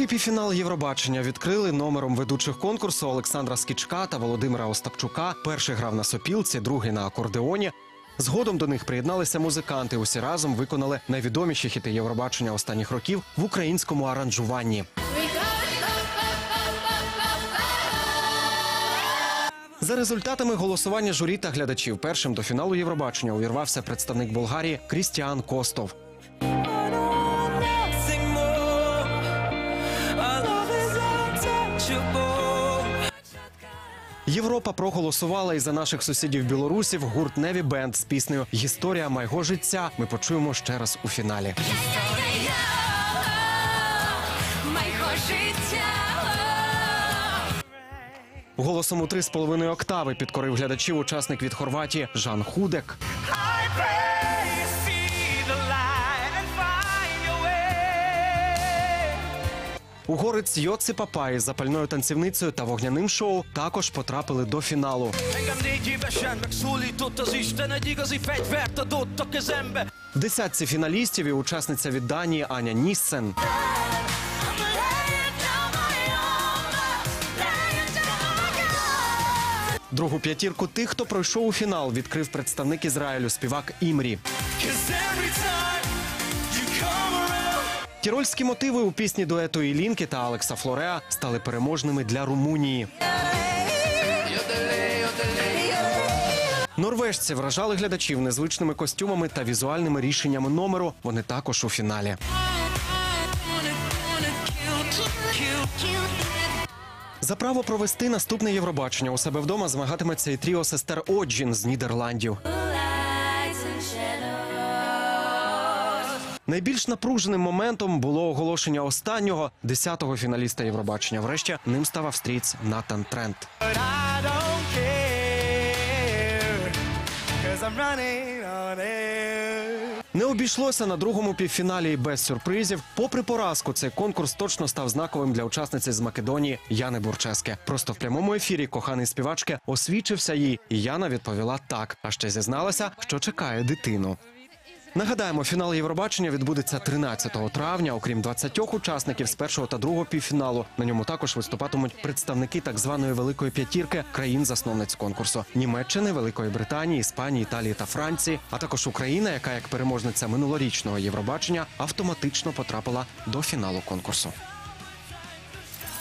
Другий півфінал Євробачення відкрили номером ведучих конкурсу Олександра Скічка та Володимира Остапчука. Перший грав на сопілці, другий на акордеоні. Згодом до них приєдналися музиканти. Усі разом виконали найвідоміші хіти Євробачення останніх років в українському аранжуванні. За результатами голосування журі та глядачів, першим до фіналу Євробачення увірвався представник Болгарії Крістіан Костов. Європа проголосувала і за наших сусідів білорусів гурт Неві Бенд з піснею Історія майго життя. Ми почуємо ще раз у фіналі. Голосом у три з половиною октави підкорив глядачів учасник від Хорватії Жан Худек. Угорець Йоци Папай з запальною танцівницею та вогняним шоу також потрапили до фіналу. В десятці фіналістів і учасниця від Данії Аня Ніссен. Другу п'ятірку тих, хто пройшов у фінал, відкрив представник Ізраїлю співак Імрі. Тірольські мотиви у пісні дуету Ілінки та Алекса Флореа стали переможними для Румунії. Норвежці вражали глядачів незвичними костюмами та візуальними рішеннями номеру. Вони також у фіналі. За право провести наступне Євробачення у себе вдома змагатиметься і тріо сестер Оджін з Нідерландів. Найбільш напруженим моментом було оголошення останнього десятого фіналіста Євробачення. Врешті ним став австрієць Натан Трент. Не обійшлося на другому півфіналі без сюрпризів. Попри поразку, цей конкурс точно став знаковим для учасниці з Македонії Яни Бурческе. Просто в прямому ефірі коханий співачки освічився їй, і Яна відповіла так. А ще зізналася, що чекає дитину. Нагадаємо, фінал Євробачення відбудеться 13 травня. Окрім 20 учасників з першого та другого півфіналу. На ньому також виступатимуть представники так званої великої п'ятірки країн-засновниць конкурсу Німеччини, Великої Британії, Іспанії, Італії та Франції, а також Україна, яка як переможниця минулорічного Євробачення автоматично потрапила до фіналу конкурсу.